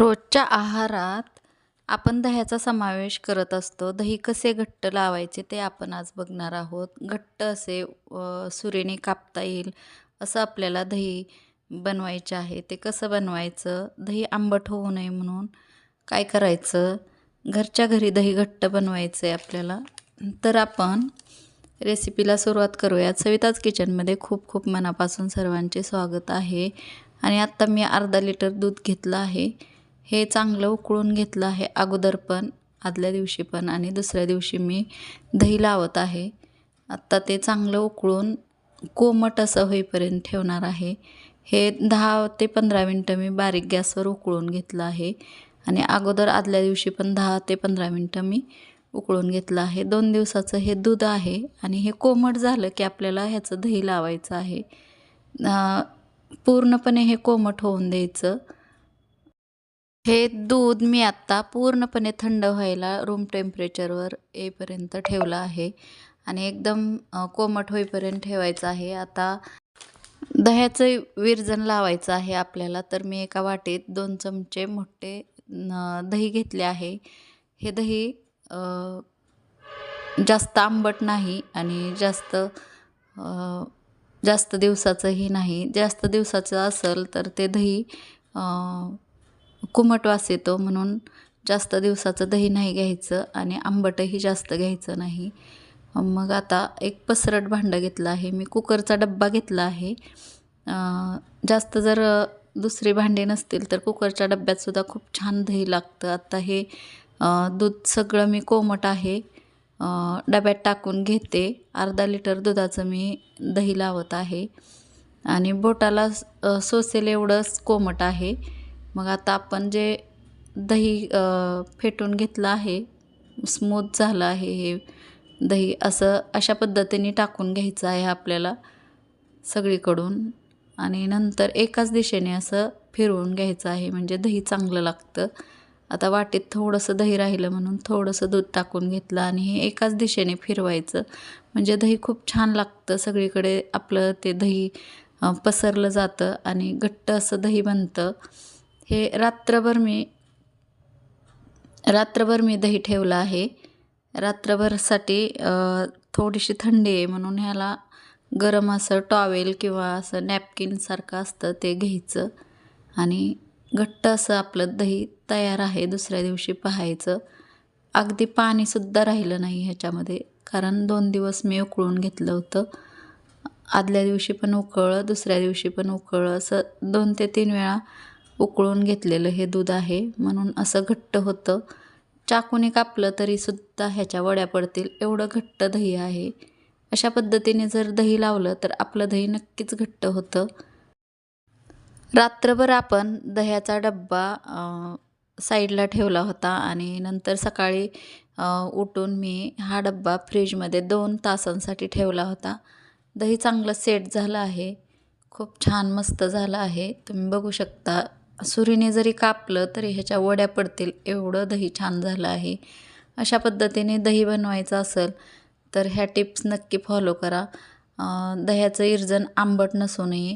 रोजच्या आहारात आपण दह्याचा समावेश करत असतो. दही कसे घट्ट लावायचे ते आपण आज बघणार आहोत. घट्ट असे अ, सुरीने कापता येईल असं आपल्याला दही बनवायचे आहे. ते कसं बनवायचं? दही आंबट होऊ नये म्हणून काय करायचं? घरच्या घरी दही घट्ट बनवायचं आहे आपल्याला. तर आपण रेसिपीला सुरुवात करूयात. सविताज किचनमध्ये खूप खूप मनापासून सर्वांचे स्वागत आहे. आणि आत्ता मी अर्धा लिटर दूध घेतलं आहे. हे चांगलं उकळून घेतलं आहे. अगोदर पण आदल्या दिवशी पण आणि दुसऱ्या दिवशी मी दही लावत आहे. आत्ता ते चांगलं उकळून कोमट असं होईपर्यंत ठेवणार आहे. हे दहा ते पंधरा मिनटं मी बारीक गॅसवर उकळून घेतलं आहे. आणि अगोदर आदल्या दिवशी पण दहा ते पंधरा मिनटं मी उकळून घेतलं आहे. दोन दिवसाचं हे दूध आहे आणि हे कोमट झालं की आपल्याला ह्याचं दही लावायचं आहे. पूर्णपणे हे कोमट होऊन द्यायचं. हे दूध मी आत्ता पूर्णपणे थंड व्हायला रूम टेम्परेचरवर येईपर्यंत ठेवलं आहे. आणि एकदम कोमट होईपर्यंत ठेवायचं आहे. आता दह्याचं विरजन लावायचं आहे आपल्याला. तर मी एका वाटीत दोन चमचे मोठे दही घेतले आहे. हे दही जास्त आंबट नाही आणि जास्त जास्त दिवसाचंही नाही. जास्त दिवसाचं असेल तर ते दही कुमट वास येतो म्हणून जास्त दिवसाचं दही नाही घ्यायचं आणि आंबटही जास्त घ्यायचं नाही. मग आता एक पसरट भांडं घेतलं आहे. मी कुकरचा डब्बा घेतला आहे. जास्त जर दुसरी भांडी नसतील तर कुकरच्या डब्यातसुद्धा खूप छान दही लागतं. आत्ता हे दूध सगळं मी कोमट आहे. डब्यात टाकून घेते. अर्धा लिटर दुधाचं मी दही लावत आहे. आणि बोटाला सोसेल एवढंच कोमट आहे. मग आता आपण जे दही फेटून घेतलं आहे स्मूथ झालं आहे हे दही असं अशा पद्धतीने टाकून घ्यायचं आहे आपल्याला सगळीकडून. आणि नंतर एकाच दिशेने असं फिरवून घ्यायचं आहे म्हणजे दही चांगलं लागतं. आता वाटीत थोडंसं दही राहिलं म्हणून थोडंसं दूध टाकून घेतलं आणि हे एकाच दिशेने फिरवायचं. म्हणजे दही खूप छान लागतं सगळीकडे आपलं ते दही पसरलं जातं आणि घट्ट असं दही बनतं. हे रात्रभर मी रात्रभर मी दही ठेवलं आहे. रात्रभरसाठी थोडीशी थंडी आहे म्हणून ह्याला गरम असं टॉवेल किंवा असं नॅपकिनसारखं असतं ते घ्यायचं. आणि घट्ट असं आपलं दही तयार आहे दुसऱ्या दिवशी पाहायचं. अगदी पाणीसुद्धा राहिलं नाही ह्याच्यामध्ये कारण दोन दिवस मी उकळून घेतलं होतं. आदल्या दिवशी पण उकळलं दुसऱ्या दिवशी पण उकळलं. असं दोन ते तीन वेळा उकळून घेतलेलं हे दूध आहे. म्हणून असं घट्ट होतं. चाकूने कापलं तरीसुद्धा ह्याच्या वड्या पडतील. एवढं घट्ट दही आहे. अशा पद्धतीने जर दही लावलं तर आपलं दही नक्कीच घट्ट होतं. रात्रभर आपण दह्याचा डब्बा साईडला ठेवला होता आणि नंतर सकाळी उठून मी हा डब्बा फ्रीजमध्ये दोन तासांसाठी ठेवला होता. दही चांगलं सेट झालं आहे. खूप छान मस्त झालं आहे. तुम्ही बघू शकता सुरीने जरी कापलं तरी ह्याच्या वड्या पडतील. एवढं दही छान झालं आहे. अशा पद्धतीने दही बनवायचं असेल तर ह्या टिप्स नक्की फॉलो करा. दह्याचं इर्जन आंबट नसू नये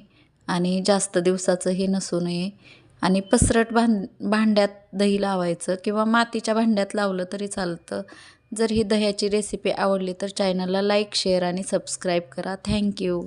आणि जास्त दिवसाचंही नसू नये. आणि पसरट भां भांड्यात दही लावायचं किंवा मातीच्या भांड्यात लावलं तरी चालतं. जर ही दह्याची रेसिपी आवडली तर चॅनलला लाईक शेअर आणि सबस्क्राईब करा. Thank you